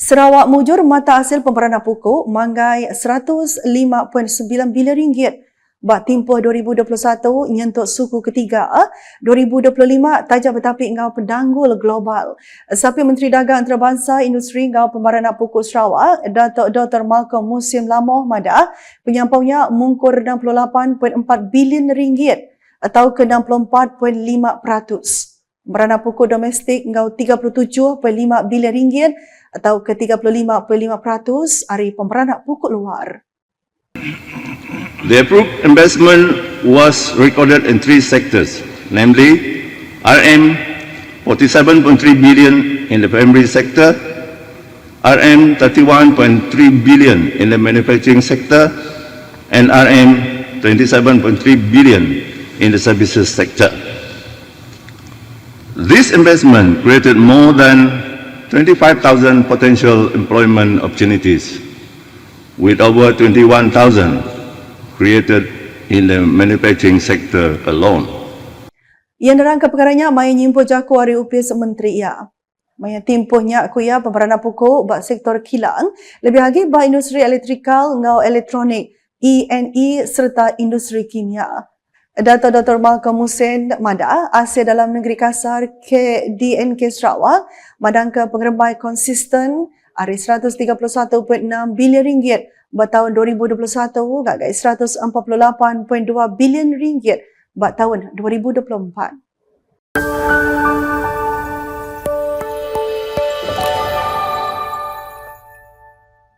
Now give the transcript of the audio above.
Sarawak mujur mata hasil pemberana pokok manggai 105.9 bilion ringgit. Bak timpuh 2021 nyentuk suku ketiga 2025 tajam bertapik ngau pendanggul global. Sapi Menteri Dagang Antarabangsa Industri ngau pembarana pokok Sarawak Datuk Dr. Malcolm Musim Lamoh Mada penyampaunya mungkur 68.4 bilion ringgit atau ke 64.5%. Pembarana pokok domestik ngau 37.5 bilion ringgit atau ke 35.5% hari pemberanak pokok luar. The approved investment was recorded in three sectors, namely RM 47.3 billion in the primary sector, RM 31.3 billion in the manufacturing sector, and RM 27.3 billion in the services sector. This investment created more than 25,000 potential employment opportunities, with over 21,000 created in the manufacturing sector alone. Yang nerangkan perkaranya maya nyimpuh jaku hari upis menteri ia. Maya timpuhnya aku ia pemberana pokok bak sektor kilang, lebih lagi bak industri elektrikal ngau elektronik, ENE serta industri kimia. Data Dr. Malcolm Hussein Mada, Asia Dalam Negeri Kasar KDNK Sarawak, madangkan pengerembai konsisten hari 131.6 bilion ringgit buat tahun 2021 gagai 148.2 bilion ringgit buat tahun 2024.